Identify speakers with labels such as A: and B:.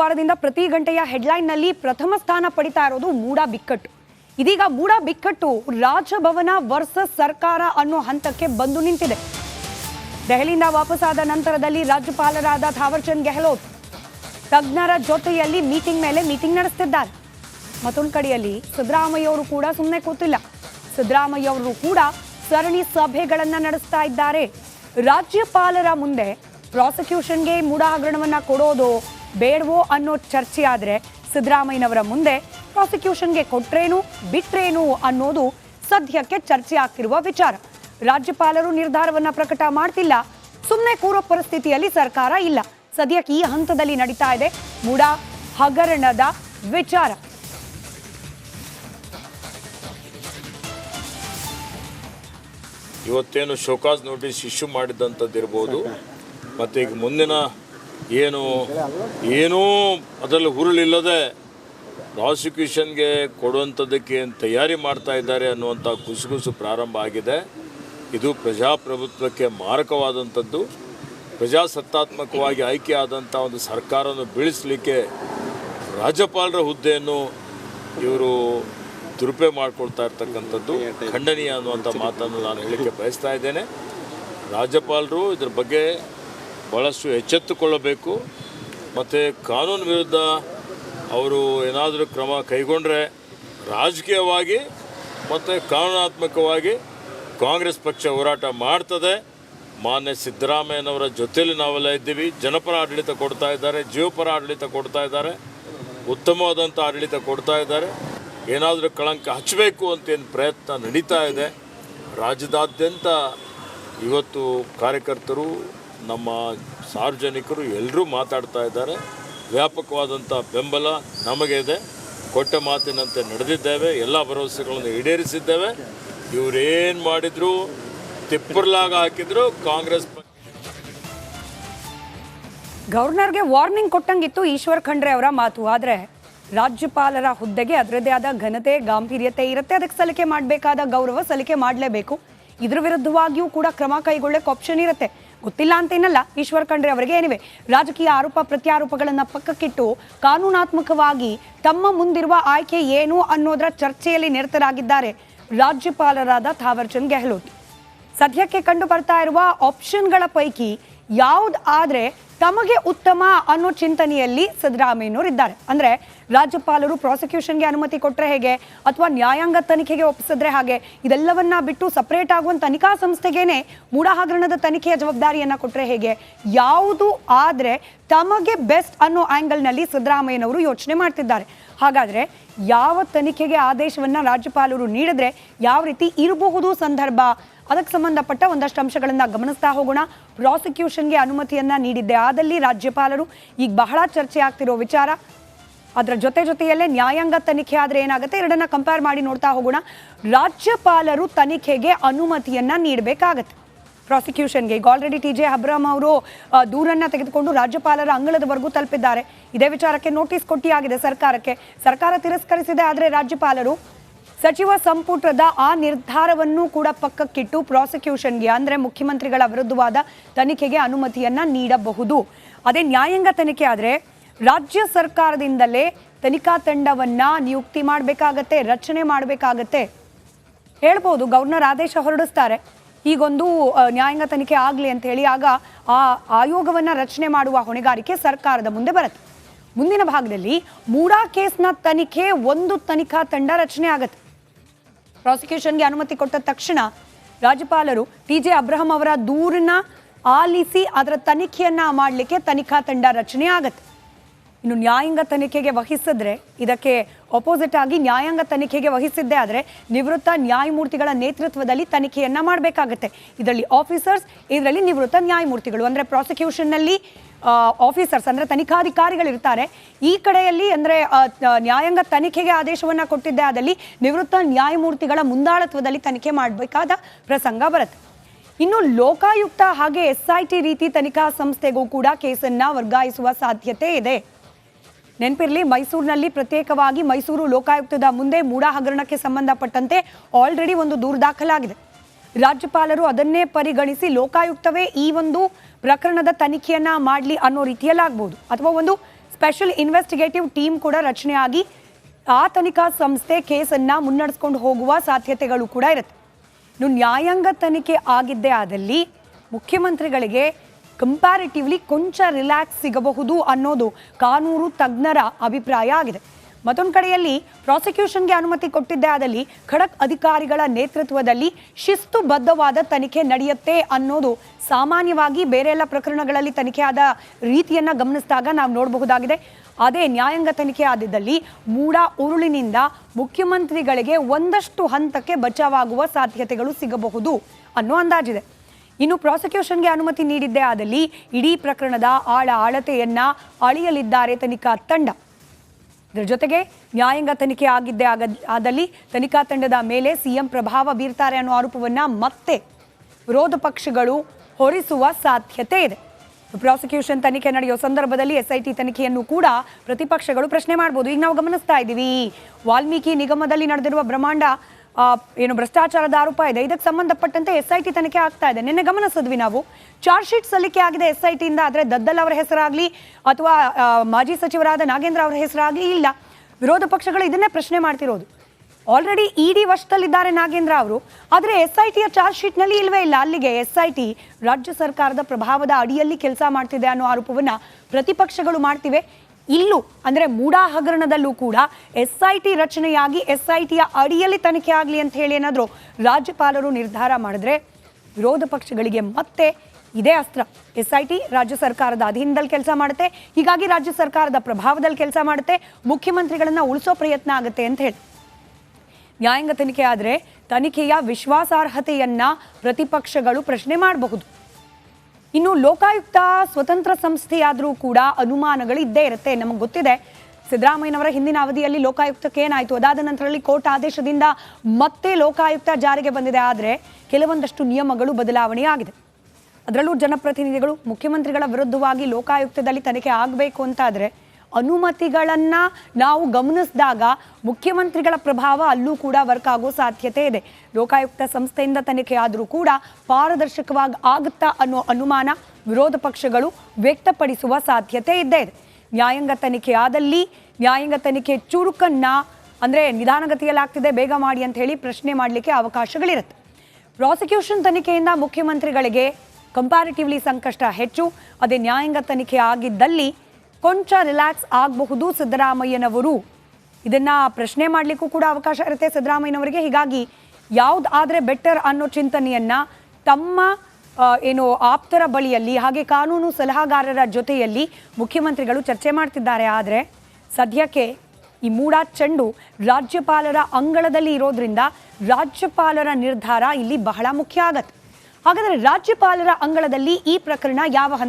A: ವಾರದಿಂದ ಪ್ರತಿ ಗಂಟೆಯ ಹೆಡ್ಲೈನ್ನಲ್ಲಿ ಪ್ರಥಮ ಸ್ಥಾನ ಪಡಿತಾ ಇರೋದು ಮೂಡ ಬಿಕ್ಕಟ್ಟು. ಇದೀಗ ಮೂಡ ಬಿಕ್ಕಟ್ಟು ರಾಜಭವನ ವರ್ಸಸ್ ಸರ್ಕಾರ ಅನ್ನೋ ಹಂತಕ್ಕೆ ಬಂದು ನಿಂತಿದೆ. ದೆಹಲಿಯಿಂದ ವಾಪಸ್ಸಾದ ನಂತರದಲ್ಲಿ ರಾಜ್ಯಪಾಲರಾದ ಥಾವರ್ಚಂದ್ ಗೆಹ್ಲೋಟ್ ತಜ್ಞರ ಜೊತೆಯಲ್ಲಿ ಮೀಟಿಂಗ್ ಮೇಲೆ ಮೀಟಿಂಗ್ ನಡೆಸ್ತಿದ್ದಾರೆ. ಮತ್ತೊಂದು ಕಡೆಯಲ್ಲಿ ಸಿದ್ದರಾಮಯ್ಯ ಅವರು ಕೂಡ ಸುಮ್ಮನೆ ಕೂತಿಲ್ಲ. ಸಿದ್ದರಾಮಯ್ಯ ಅವರು ಕೂಡ ಸರಣಿ ಸಭೆಗಳನ್ನ ನಡೆಸ್ತಾ ಇದ್ದಾರೆ. ರಾಜ್ಯಪಾಲರ ಮುಂದೆ ಪ್ರಾಸಿಕ್ಯೂಷನ್ಗೆ ಮೂಡ ಹಗರಣವನ್ನ ಕೊಡೋದು ಬೇಡವೋ ಅನ್ನೋ ಚರ್ಚೆ ಆದ್ರೆ ಸಿದ್ದರಾಮಯ್ಯನವರ ಮುಂದೆ ಪ್ರಾಸಿಕ್ಯೂಷನ್ಗೆ ಕೊಟ್ರೇನು, ಬಿಟ್ರೇನು ಅನ್ನೋದು ಸದ್ಯಕ್ಕೆ ಚರ್ಚೆ ಆಗ್ತಿರುವ ವಿಚಾರ. ರಾಜ್ಯಪಾಲರು ನಿರ್ಧಾರವನ್ನ ಪ್ರಕಟ ಮಾಡ್ತಿಲ್ಲ. ಸುಮ್ಮನೆ ಕೂರೋ ಪರಿಸ್ಥಿತಿಯಲ್ಲಿ ಸರ್ಕಾರ ಇಲ್ಲ. ಸದ್ಯಕ್ಕೆ ಈ ಹಂತದಲ್ಲಿ ನಡೀತಾ ಇದೆ ಮೂಡ ಹಗರಣದ ವಿಚಾರ.
B: ಇವತ್ತೇನು ಶೋಕಾಸ್ ನೋಟಿಸ್ ಇಶ್ಯೂ ಮಾಡಿದ್ದಂಥದ್ದು ಮತ್ತು ಈಗ ಮುಂದಿನ ಏನು, ಏನೂ ಅದರಲ್ಲಿ ಹುರುಳಿಲ್ಲದೆ ಪ್ರಾಸಿಕ್ಯೂಷನ್ಗೆ ಕೊಡುವಂಥದ್ದಕ್ಕೆ ಏನು ತಯಾರಿ ಮಾಡ್ತಾ ಇದ್ದಾರೆ ಅನ್ನುವಂಥ ಕುಸುಗುಸು ಪ್ರಾರಂಭ ಆಗಿದೆ. ಇದು ಪ್ರಜಾಪ್ರಭುತ್ವಕ್ಕೆ ಮಾರಕವಾದಂಥದ್ದು. ಪ್ರಜಾಸತ್ತಾತ್ಮಕವಾಗಿ ಆಯ್ಕೆ ಆದಂಥ ಒಂದು ಸರ್ಕಾರವನ್ನು ಬೀಳಿಸಲಿಕ್ಕೆ ರಾಜ್ಯಪಾಲರ ಹುದ್ದೆಯನ್ನು ಇವರು ದುರುಪಯೋಗ ಮಾಡ್ಕೊಳ್ತಾ ಇರ್ತಕ್ಕಂಥದ್ದು. ಖಂಡನೀಯ ಅನ್ನುವಂಥ ಮಾತನ್ನು ನಾನು ಹೇಳಲಿಕ್ಕೆ ಬಯಸ್ತಾ ಇದ್ದೇನೆ. ರಾಜ್ಯಪಾಲರು ಇದ್ರ ಬಗ್ಗೆ ಭಾಳಷ್ಟು ಎಚ್ಚೆತ್ತುಕೊಳ್ಳಬೇಕು. ಮತ್ತು ಕಾನೂನು ವಿರುದ್ಧ ಅವರು ಏನಾದರೂ ಕ್ರಮ ಕೈಗೊಂಡರೆ ರಾಜಕೀಯವಾಗಿ ಮತ್ತು ಕಾನೂನಾತ್ಮಕವಾಗಿ ಕಾಂಗ್ರೆಸ್ ಪಕ್ಷ ಹೋರಾಟ ಮಾಡ್ತದೆ. ಮಾನ್ಯ ಸಿದ್ದರಾಮಯ್ಯನವರ ಜೊತೆಯಲ್ಲಿ ನಾವೆಲ್ಲ ಇದ್ದೀವಿ. ಜನಪರ ಆಡಳಿತ ಕೊಡ್ತಾ ಇದ್ದಾರೆ, ಜೀವಪರ ಆಡಳಿತ ಕೊಡ್ತಾ ಇದ್ದಾರೆ, ಉತ್ತಮವಾದಂಥ ಆಡಳಿತ ಕೊಡ್ತಾ ಇದ್ದಾರೆ. ಏನಾದರೂ ಕಳಂಕ ಹಚ್ಚಬೇಕು ಅಂತ ಏನು ಪ್ರಯತ್ನ ನಡೀತಾ ಇದೆ. ರಾಜ್ಯದಾದ್ಯಂತ ಇವತ್ತು ಕಾರ್ಯಕರ್ತರು ನಮ್ಮ ಸಾರ್ವಜನಿಕರು ಎಲ್ಲರೂ ಮಾತಾಡ್ತಾ ಇದ್ದಾರೆ. ವ್ಯಾಪಕವಾದಂಥ ಬೆಂಬಲ ನಮಗಿದೆ ಕೊಟ್ಟ ಮಾತಿನಂತೆ ನಡೆದಿದ್ದೇವೆ. ಎಲ್ಲ ಭರವಸೆಗಳನ್ನು ಈಡೇರಿಸಿದ್ದೇವೆ. ಇವರೇನು ಮಾಡಿದ್ರು, ತಿಪ್ಪರ್ಲಾಗ ಹಾಕಿದ್ರು, ಕಾಂಗ್ರೆಸ್
A: ಗವರ್ನರ್ಗೆ ವಾರ್ನಿಂಗ್ ಕೊಟ್ಟಂಗಿತ್ತು ಈಶ್ವರ್ ಖಂಡ್ರೆ ಅವರ ಮಾತು. ಆದರೆ ರಾಜ್ಯಪಾಲರ ಹುದ್ದೆಗೆ ಅದರದೇ ಆದ ಘನತೆ, ಗಾಂಭೀರ್ಯತೆ ಇರುತ್ತೆ. ಅದಕ್ಕೆ ಸಲಿಕೆ ಮಾಡಬೇಕಾದ ಗೌರವ ಸಲಿಕೆ ಮಾಡಲೇಬೇಕು. ಇದರ ವಿರುದ್ಧವಾಗಿಯೂ ಕೂಡ ಕ್ರಮ ಕೈಗೊಳ್ಳಕ್ಕೆ ಆಪ್ಷನ್ ಇರುತ್ತೆ. ಗೊತ್ತಿಲ್ಲ ಅಂತೇನಲ್ಲ ಈಶ್ವರ್ ಖಂಡ್ರೆ ಅವರಿಗೆ ಏನಿವೆ ರಾಜಕೀಯ ಆರೋಪ ಪ್ರತ್ಯಾರೋಪಗಳನ್ನು ಪಕ್ಕಕ್ಕಿಟ್ಟು ಕಾನೂನಾತ್ಮಕವಾಗಿ ತಮ್ಮ ಮುಂದಿರುವ ಆಯ್ಕೆ ಏನು ಅನ್ನೋದರ ಚರ್ಚೆಯಲ್ಲಿ ನಿರತರಾಗಿದ್ದಾರೆ ರಾಜ್ಯಪಾಲರಾದ ಥಾವರ್ಚಂದ್ ಗೆಹ್ಲೋಟ್. ಸದ್ಯಕ್ಕೆ ಕಂಡು ಬರ್ತಾ ಇರುವ ಆಪ್ಷನ್ಗಳ ಪೈಕಿ ಯಾವ್ದು ಆದ್ರೆ ತಮಗೆ ಉತ್ತಮ ಅನ್ನೋ ಚಿಂತನೆಯಲ್ಲಿ ಸಿದ್ದರಾಮಯ್ಯನವರು ಇದ್ದಾರೆ. ಅಂದ್ರೆ ರಾಜ್ಯಪಾಲರು ಪ್ರಾಸಿಕ್ಯೂಷನ್ಗೆ ಅನುಮತಿ ಕೊಟ್ಟರೆ ಹೇಗೆ? ಅಥವಾ ನ್ಯಾಯಾಂಗ ತನಿಖೆಗೆ ಒಪ್ಪಿಸಿದ್ರೆ ಹಾಗೆ? ಇದೆಲ್ಲವನ್ನ ಬಿಟ್ಟು ಸಪರೇಟ್ ಆಗುವ ತನಿಖಾ ಸಂಸ್ಥೆಗೇನೆ ಮೂಡ ತನಿಖೆಯ ಜವಾಬ್ದಾರಿಯನ್ನು ಕೊಟ್ಟರೆ ಹೇಗೆ? ಯಾವುದು ಆದ್ರೆ ತಮಗೆ ಬೆಸ್ಟ್ ಅನ್ನೋ ಆ್ಯಂಗಲ್ನಲ್ಲಿ ಸಿದ್ದರಾಮಯ್ಯನವರು ಯೋಚನೆ ಮಾಡ್ತಿದ್ದಾರೆ. ಹಾಗಾದ್ರೆ ಯಾವ ತನಿಖೆಗೆ ಆದೇಶವನ್ನ ರಾಜ್ಯಪಾಲರು ನೀಡಿದ್ರೆ ಯಾವ ರೀತಿ ಇರಬಹುದು ಸಂದರ್ಭ? ಅದಕ್ಕೆ ಸಂಬಂಧಪಟ್ಟ ಒಂದಷ್ಟು ಅಂಶಗಳನ್ನು ಗಮನಿಸ್ತಾ ಹೋಗೋಣ. ಪ್ರಾಸಿಕ್ಯೂಷನ್ಗೆ ಅನುಮತಿಯನ್ನ ನೀಡಿದ್ದೆ ಆದಲ್ಲಿ ರಾಜ್ಯಪಾಲರು ಈಗ ಬಹಳ ಚರ್ಚೆ ಆಗ್ತಿರೋ ವಿಚಾರ. ಅದರ ಜೊತೆ ಜೊತೆಯಲ್ಲೇ ನ್ಯಾಯಾಂಗ ತನಿಖೆ ಆದರೆ ಏನಾಗುತ್ತೆ? ಎರಡನ್ನ ಕಂಪೇರ್ ಮಾಡಿ ನೋಡ್ತಾ ಹೋಗೋಣ. ರಾಜ್ಯಪಾಲರು ತನಿಖೆಗೆ ಅನುಮತಿಯನ್ನ ನೀಡಬೇಕಾಗತ್ತೆ. ಪ್ರಾಸಿಕ್ಯೂಷನ್ಗೆ ಈಗ ಆಲ್ರೆಡಿ ಟಿ ಜೆ ಅಬ್ರಾಮ್ ಅವರು ದೂರನ್ನ ತೆಗೆದುಕೊಂಡು ರಾಜ್ಯಪಾಲರ ಅಂಗಳದವರೆಗೂ ತಲುಪಿದ್ದಾರೆ. ಇದೇ ವಿಚಾರಕ್ಕೆ ನೋಟಿಸ್ ಕೊಟ್ಟಿಯಾಗಿದೆ ಸರ್ಕಾರಕ್ಕೆ. ಸರ್ಕಾರ ತಿರಸ್ಕರಿಸಿದೆ ಆದರೆ ರಾಜ್ಯಪಾಲರು ಸಚಿವ ಸಂಪುಟದ ಆ ನಿರ್ಧಾರವನ್ನು ಕೂಡ ಪಕ್ಕಕ್ಕಿಟ್ಟು ಪ್ರಾಸಿಕ್ಯೂಷನ್ಗೆ, ಅಂದ್ರೆ ಮುಖ್ಯಮಂತ್ರಿಗಳ ವಿರುದ್ಧವಾದ ತನಿಖೆಗೆ ಅನುಮತಿಯನ್ನ ನೀಡಬಹುದು. ಅದೇ ನ್ಯಾಯಾಂಗ ತನಿಖೆ ಆದ್ರೆ ರಾಜ್ಯ ಸರ್ಕಾರದಿಂದಲೇ ತನಿಖಾ ತಂಡವನ್ನ ನಿಯುಕ್ತಿ ಮಾಡಬೇಕಾಗತ್ತೆ, ರಚನೆ ಮಾಡಬೇಕಾಗತ್ತೆ. ಹೇಳ್ಬೋದು ಗವರ್ನರ್ ಆದೇಶ ಹೊರಡಿಸ್ತಾರೆ. ಈಗೊಂದು ನ್ಯಾಯಾಂಗ ತನಿಖೆ ಆಗಲಿ ಅಂತ ಹೇಳಿ ಆಗ ಆ ಆಯೋಗವನ್ನ ರಚನೆ ಮಾಡುವ ಹೊಣೆಗಾರಿಕೆ ಸರ್ಕಾರದ ಮುಂದೆ ಬರುತ್ತೆ. ಮುಂದಿನ ಭಾಗದಲ್ಲಿ ಮೂಡಾ ಕೇಸ್ನ ತನಿಖೆ, ಒಂದು ತನಿಖಾ ತಂಡ ರಚನೆ ಆಗತ್ತೆ. ಪ್ರಾಸಿಕ್ಯೂಷನ್ಗೆ ಅನುಮತಿ ಕೊಟ್ಟ ತಕ್ಷಣ ರಾಜ್ಯಪಾಲರು ಟಿ ಜೆ ಅಬ್ರಹಂ ಅವರ ದೂರನ್ನ ಆಲಿಸಿ ಅದರ ತನಿಖೆಯನ್ನ ಮಾಡಲಿಕ್ಕೆ ತನಿಖಾ ತಂಡ ರಚನೆ ಆಗತ್ತೆ. ಇನ್ನು ನ್ಯಾಯಾಂಗ ತನಿಖೆಗೆ ವಹಿಸಿದ್ರೆ ಇದಕ್ಕೆ ಅಪೋಸಿಟ್ ಆಗಿ ನ್ಯಾಯಾಂಗ ತನಿಖೆಗೆ ವಹಿಸಿದ್ದೇ ಆದರೆ ನಿವೃತ್ತ ನ್ಯಾಯಮೂರ್ತಿಗಳ ನೇತೃತ್ವದಲ್ಲಿ ತನಿಖೆಯನ್ನು ಮಾಡಬೇಕಾಗತ್ತೆ. ಇದರಲ್ಲಿ ಆಫೀಸರ್ಸ್ ಇದರಲ್ಲಿ ನಿವೃತ್ತ ನ್ಯಾಯಮೂರ್ತಿಗಳು. ಅಂದರೆ ಪ್ರಾಸಿಕ್ಯೂಷನ್ನಲ್ಲಿ ಆಫೀಸರ್ಸ್ ಅಂದ್ರೆ ತನಿಖಾಧಿಕಾರಿಗಳಿರ್ತಾರೆ. ಈ ಕಡೆಯಲ್ಲಿ ಅಂದ್ರೆ ನ್ಯಾಯಾಂಗ ತನಿಖೆಗೆ ಆದೇಶವನ್ನು ಕೊಟ್ಟಿದ್ದೇ ಆದಲ್ಲಿ ನಿವೃತ್ತ ನ್ಯಾಯಮೂರ್ತಿಗಳ ಮುಂದಾಳತ್ವದಲ್ಲಿ ತನಿಖೆ ಮಾಡಬೇಕಾದ ಪ್ರಸಂಗ ಬರುತ್ತೆ. ಇನ್ನು ಲೋಕಾಯುಕ್ತ ಹಾಗೆ ಎಸ್ ರೀತಿ ತನಿಖಾ ಸಂಸ್ಥೆಗೂ ಕೂಡ ಕೇಸನ್ನು ವರ್ಗಾಯಿಸುವ ಸಾಧ್ಯತೆ ಇದೆ. ನೆನಪಿರಲಿ, ಮೈಸೂರಿನಲ್ಲಿ ಪ್ರತ್ಯೇಕವಾಗಿ ಮೈಸೂರು ಲೋಕಾಯುಕ್ತದ ಮುಂದೆ ಮೂಡಾ ಹಗರಣಕ್ಕೆ ಸಂಬಂಧಪಟ್ಟಂತೆ ಆಲ್ರೆಡಿ ಒಂದು ದೂರು ದಾಖಲಾಗಿದೆ. ರಾಜ್ಯಪಾಲರು ಅದನ್ನೇ ಪರಿಗಣಿಸಿ ಲೋಕಾಯುಕ್ತವೇ ಈ ಒಂದು ಪ್ರಕರಣದ ತನಿಖೆಯನ್ನ ಮಾಡಲಿ ಅನ್ನೋ ರೀತಿಯಲ್ಲಾಗ್ಬೋದು. ಅಥವಾ ಒಂದು ಸ್ಪೆಷಲ್ ಇನ್ವೆಸ್ಟಿಗೇಟಿವ್ ಟೀಮ್ ಕೂಡ ರಚನೆಯಾಗಿ ಆ ತನಿಖಾ ಸಂಸ್ಥೆ ಕೇಸನ್ನ ಮುನ್ನಡೆಸ್ಕೊಂಡು ಹೋಗುವ ಸಾಧ್ಯತೆಗಳು ಕೂಡ ಇರುತ್ತೆ. ಇನ್ನು ನ್ಯಾಯಾಂಗ ತನಿಖೆ ಆಗಿದ್ದೇ ಆದಲ್ಲಿ ಮುಖ್ಯಮಂತ್ರಿಗಳಿಗೆ ಕಂಪ್ಯಾರಿಟಿವ್ಲಿ ಕೊಂಚ ರಿಲ್ಯಾಕ್ಸ್ ಸಿಗಬಹುದು ಅನ್ನೋದು ಕಾನೂರು ತಜ್ಞರ ಅಭಿಪ್ರಾಯ ಆಗಿದೆ. ಮತ್ತೊಂದು ಕಡೆಯಲ್ಲಿ ಪ್ರಾಸಿಕ್ಯೂಷನ್ಗೆ ಅನುಮತಿ ಕೊಟ್ಟಿದ್ದೇ ಆದಲ್ಲಿ ಖಡಕ್ ಅಧಿಕಾರಿಗಳ ನೇತೃತ್ವದಲ್ಲಿ ಶಿಸ್ತುಬದ್ಧವಾದ ತನಿಖೆ ನಡೆಯುತ್ತೆ ಅನ್ನೋದು ಸಾಮಾನ್ಯವಾಗಿ ಬೇರೆ ಎಲ್ಲ ಪ್ರಕರಣಗಳಲ್ಲಿ ತನಿಖೆ ಆದ ರೀತಿಯನ್ನ ಗಮನಿಸಿದಾಗ ನಾವು ನೋಡಬಹುದಾಗಿದೆ. ಅದೇ ನ್ಯಾಯಾಂಗ ತನಿಖೆ ಆದಿದ್ದಲ್ಲಿ ಮೂಡ ಉರುಳಿನಿಂದ ಮುಖ್ಯಮಂತ್ರಿಗಳಿಗೆ ಒಂದಷ್ಟು ಹಂತಕ್ಕೆ ಬಚಾವಾಗುವ ಸಾಧ್ಯತೆಗಳು ಸಿಗಬಹುದು ಅನ್ನೋ ಅಂದಾಜಿದೆ. ಇನ್ನು ಪ್ರಾಸಿಕ್ಯೂಷನ್ಗೆ ಅನುಮತಿ ನೀಡಿದ್ದೇ ಆದಲ್ಲಿ ಇಡೀ ಪ್ರಕರಣದ ಆಳ ಆಳತೆಯನ್ನ ಅಳಿಯಲಿದ್ದಾರೆ ತನಿಖಾ ತಂಡ. ಇದರ ಜೊತೆಗೆ ನ್ಯಾಯಾಂಗ ತನಿಖೆ ಆಗಿದ್ದೇ ಆಗ, ಆದಲ್ಲಿ ತನಿಖಾ ತಂಡದ ಮೇಲೆ ಸಿಎಂ ಪ್ರಭಾವ ಬೀರ್ತಾರೆ ಅನ್ನೋ ಆರೋಪವನ್ನ ಮತ್ತೆ ವಿರೋಧ ಪಕ್ಷಗಳು ಹೊರಿಸುವ ಸಾಧ್ಯತೆ ಇದೆ. ಪ್ರಾಸಿಕ್ಯೂಷನ್ ತನಿಖೆ ನಡೆಯುವ ಸಂದರ್ಭದಲ್ಲಿ ಎಸ್ಐಟಿ ತನಿಖೆಯನ್ನು ಕೂಡ ಪ್ರತಿಪಕ್ಷಗಳು ಪ್ರಶ್ನೆ ಮಾಡಬಹುದು ಈಗ ನಾವು ಗಮನಿಸ್ತಾ ಇದ್ದೀವಿ. ವಾಲ್ಮೀಕಿ ನಿಗಮದಲ್ಲಿ ನಡೆದಿರುವ ಬ್ರಹ್ಮಾಂಡ ಏನು ಭ್ರಷ್ಟಾಚಾರದ ಆರೋಪ ಇದೆ. ಇದಕ್ಕೆ ಸಂಬಂಧಪಟ್ಟಂತೆ ಎಸ್ ಐ ಟಿ ತನಿಖೆ ಆಗ್ತಾ ಇದೆ. ನಿನ್ನೆ ಗಮನಿಸಿದ್ವಿ ನಾವು. ಚಾರ್ಜ್ ಶೀಟ್ ಸಲ್ಲಿಕೆ ಆಗಿದೆ ಎಸ್ ಐ ಟಿಯಿಂದ ಆದರೆ ದದ್ದಲ್ ಅವರ ಹೆಸರಾಗಲಿ ಅಥವಾ ಮಾಜಿ ಸಚಿವರಾದ ನಾಗೇಂದ್ರ ಅವರ ಹೆಸರಾಗಲಿ ಇಲ್ಲ. ವಿರೋಧ ಪಕ್ಷಗಳು ಇದನ್ನೇ ಪ್ರಶ್ನೆ ಮಾಡ್ತಿರೋದು. ಆಲ್ರೆಡಿ ಇಡಿ ವಶದಲ್ಲಿದ್ದಾರೆ ನಾಗೇಂದ್ರ ಅವರು. ಆದರೆ ಎಸ್ ಐ ಟಿಯ ಚಾರ್ಜ್ ಶೀಟ್ನಲ್ಲಿ ಇಲ್ವೇ ಇಲ್ಲ. ಅಲ್ಲಿಗೆ ಎಸ್ ಐ ಟಿ ರಾಜ್ಯ ಸರ್ಕಾರದ ಪ್ರಭಾವದ ಅಡಿಯಲ್ಲಿ ಕೆಲಸ ಮಾಡ್ತಿದೆ ಅನ್ನೋ ಆರೋಪವನ್ನು ಪ್ರತಿಪಕ್ಷಗಳು ಮಾಡ್ತಿವೆ. ಇಲ್ಲೂ, ಅಂದ್ರೆ ಮೂಡಾ ಹಗರಣದಲ್ಲೂ ಕೂಡ ಎಸ್ ಐ ಟಿ ರಚನೆಯಾಗಿ ಎಸ್ ಐ ಟಿಯ ಅಡಿಯಲ್ಲಿ ತನಿಖೆ ಆಗಲಿ ಅಂತ ಹೇಳಿ ಏನಾದರೂ ರಾಜ್ಯಪಾಲರು ನಿರ್ಧಾರ ಮಾಡಿದ್ರೆ ವಿರೋಧ ಪಕ್ಷಗಳಿಗೆ ಮತ್ತೆ ಇದೇ ಅಸ್ತ್ರ. ಎಸ್ ಐ ಟಿ ರಾಜ್ಯ ಸರ್ಕಾರದ ಅಧೀನದಲ್ಲಿ ಕೆಲಸ ಮಾಡುತ್ತೆ. ಹೀಗಾಗಿ ರಾಜ್ಯ ಸರ್ಕಾರದ ಪ್ರಭಾವದಲ್ಲಿ ಕೆಲಸ ಮಾಡುತ್ತೆ. ಮುಖ್ಯಮಂತ್ರಿಗಳನ್ನ ಉಳಿಸೋ ಪ್ರಯತ್ನ ಆಗುತ್ತೆ ಅಂತ ಹೇಳಿ. ನ್ಯಾಯಾಂಗ ತನಿಖೆ ಆದರೆ ತನಿಖೆಯ ವಿಶ್ವಾಸಾರ್ಹತೆಯನ್ನು ಪ್ರತಿಪಕ್ಷಗಳು ಪ್ರಶ್ನೆ ಮಾಡಬಹುದು. ಇನ್ನು ಲೋಕಾಯುಕ್ತ ಸ್ವತಂತ್ರ ಸಂಸ್ಥೆಯಾದರೂ ಕೂಡ ಅನುಮಾನಗಳು ಇದ್ದೇ ಇರುತ್ತೆ, ನಮಗೆ ಗೊತ್ತಿದೆ. ಸಿದ್ದರಾಮಯ್ಯನವರ ಹಿಂದಿನ ಅವಧಿಯಲ್ಲಿ ಲೋಕಾಯುಕ್ತಕ್ಕೆ ಏನಾಯಿತು ಅದಾದ ನಂತರದಲ್ಲಿ ಕೋರ್ಟ್ ಆದೇಶದಿಂದ ಮತ್ತೆ ಲೋಕಾಯುಕ್ತ ಜಾರಿಗೆ ಬಂದಿದೆ. ಆದರೆ ಕೆಲವೊಂದಷ್ಟು ನಿಯಮಗಳು ಬದಲಾವಣೆಯಾಗಿದೆ. ಅದರಲ್ಲೂ ಜನಪ್ರತಿನಿಧಿಗಳು, ಮುಖ್ಯಮಂತ್ರಿಗಳ ವಿರುದ್ಧವಾಗಿ ಲೋಕಾಯುಕ್ತದಲ್ಲಿ ತನಿಖೆ ಆಗಬೇಕು ಅಂತಾದರೆ ಅನುಮತಿಗಳನ್ನು ನಾವು ಗಮನಿಸಿದಾಗ ಮುಖ್ಯಮಂತ್ರಿಗಳ ಪ್ರಭಾವ ಅಲ್ಲೂ ಕೂಡ ವರ್ಕ್ ಆಗೋ ಸಾಧ್ಯತೆ ಇದೆ. ಲೋಕಾಯುಕ್ತ ಸಂಸ್ಥೆಯಿಂದ ತನಿಖೆ ಆದರೂ ಕೂಡ ಪಾರದರ್ಶಕವಾಗಿ ಆಗುತ್ತಾ ಅನ್ನೋ ಅನುಮಾನ ವಿರೋಧ ಪಕ್ಷಗಳು ವ್ಯಕ್ತಪಡಿಸುವ ಸಾಧ್ಯತೆ ಇದ್ದೇ ಇದೆ. ನ್ಯಾಯಾಂಗ ತನಿಖೆ ಆದಲ್ಲಿ ನ್ಯಾಯಾಂಗ ತನಿಖೆ ಚುರುಕನ್ನು ಅಂದರೆ ನಿಧಾನಗತಿಯಲ್ಲಾಗ್ತಿದೆ ಬೇಗ ಮಾಡಿ ಅಂತ ಹೇಳಿ ಪ್ರಶ್ನೆ ಮಾಡಲಿಕ್ಕೆ ಅವಕಾಶಗಳಿರುತ್ತೆ. ಪ್ರಾಸಿಕ್ಯೂಷನ್ ತನಿಖೆಯಿಂದ ಮುಖ್ಯಮಂತ್ರಿಗಳಿಗೆ ಕಂಪ್ಯಾರಿಟಿವ್ಲಿ ಸಂಕಷ್ಟ ಹೆಚ್ಚು. ಅದೇ ನ್ಯಾಯಾಂಗ ತನಿಖೆ ಆಗಿದ್ದಲ್ಲಿ ಕೊಂಚ ರಿಲ್ಯಾಕ್ಸ್ ಆಗಬಹುದು ಸಿದ್ದರಾಮಯ್ಯನವರು. ಇದನ್ನ ಪ್ರಶ್ನೆ ಮಾಡಲಿಕ್ಕೂ ಕೂಡ ಅವಕಾಶ ಇರುತ್ತೆ ಸಿದ್ದರಾಮಯ್ಯನವರಿಗೆ. ಹೀಗಾಗಿ ಯಾವ್ದು ಆದರೆ ಬೆಟರ್ ಅನ್ನೋ ಚಿಂತನೆಯನ್ನ ತಮ್ಮ ಏನು ಆಪ್ತರ ಬಳಿಯಲ್ಲಿ ಹಾಗೆ ಕಾನೂನು ಸಲಹಾಗಾರರ ಜೊತೆಯಲ್ಲಿ ಮುಖ್ಯಮಂತ್ರಿಗಳು ಚರ್ಚೆ ಮಾಡ್ತಿದ್ದಾರೆ. ಆದರೆ ಸದ್ಯಕ್ಕೆ ಈ ಮೂಡಾ ಚೆಂಡು ರಾಜ್ಯಪಾಲರ ಅಂಗಳದಲ್ಲಿ ಇರೋದ್ರಿಂದ ರಾಜ್ಯಪಾಲರ ನಿರ್ಧಾರ ಇಲ್ಲಿ ಬಹಳ ಮುಖ್ಯ ಆಗತ್ತೆ. ಹಾಗಾದರೆ ರಾಜ್ಯಪಾಲರ ಅಂಗಳದಲ್ಲಿ ಈ ಪ್ರಕರಣ ಯಾವ